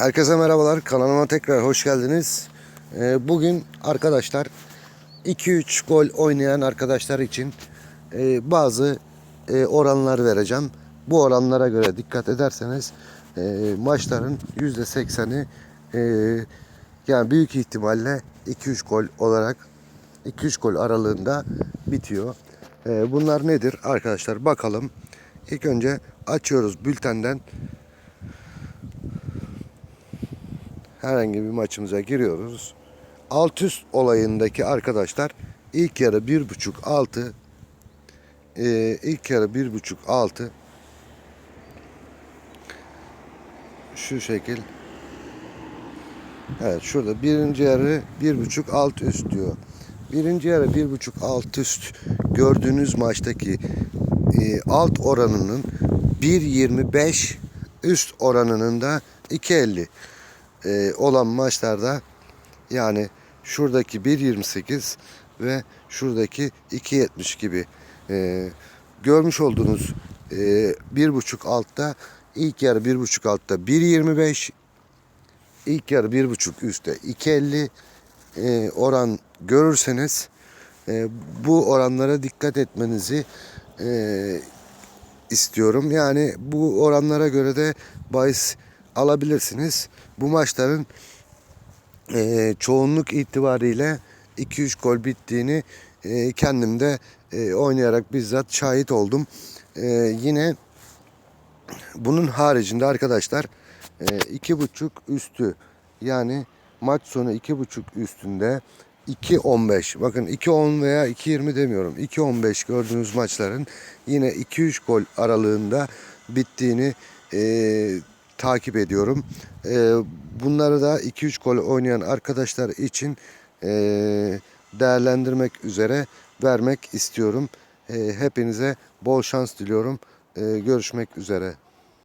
Herkese merhabalar. Kanalıma tekrar hoş geldiniz. Ee, bugün arkadaşlar 2-3 gol oynayan arkadaşlar için e, bazı e, oranlar vereceğim. Bu oranlara göre dikkat ederseniz e, maçların %80'i e, yani büyük ihtimalle 2-3 gol olarak 2-3 gol aralığında bitiyor. Bunlar nedir arkadaşlar bakalım. İlk önce açıyoruz bültenden herhangi bir maçımıza giriyoruz. Alt üst olayındaki arkadaşlar ilk yarı bir buçuk altı e, ilk yarı bir buçuk altı şu şekil Evet şurada birinci yarı bir buçuk alt üst diyor. Birinci yarı bir buçuk alt üst gördüğünüz maçtaki e, alt oranının 1.25 üst oranının da 2.50 e, olan maçlarda yani şuradaki 1.28 ve şuradaki 2.70 gibi e, görmüş olduğunuz e, bir buçuk altta ilk yarı bir buçuk altta 1.25 ilk yarı bir buçuk üstte 2.50 e, oran görürseniz e, bu oranlara dikkat etmenizi e, istiyorum. Yani bu oranlara göre de bahis alabilirsiniz. Bu maçların e, çoğunluk itibariyle 2-3 gol bittiğini e, kendim de e, oynayarak bizzat şahit oldum. E, yine bunun haricinde arkadaşlar e, iki buçuk üstü yani maç sonu iki buçuk üstünde 2.15 bakın 2.10 veya 2.20 demiyorum 2.15 gördüğünüz maçların yine 2-3 gol aralığında bittiğini e, takip ediyorum. E, bunları da 2-3 gol oynayan arkadaşlar için e, değerlendirmek üzere vermek istiyorum. E, hepinize bol şans diliyorum. E, görüşmek üzere.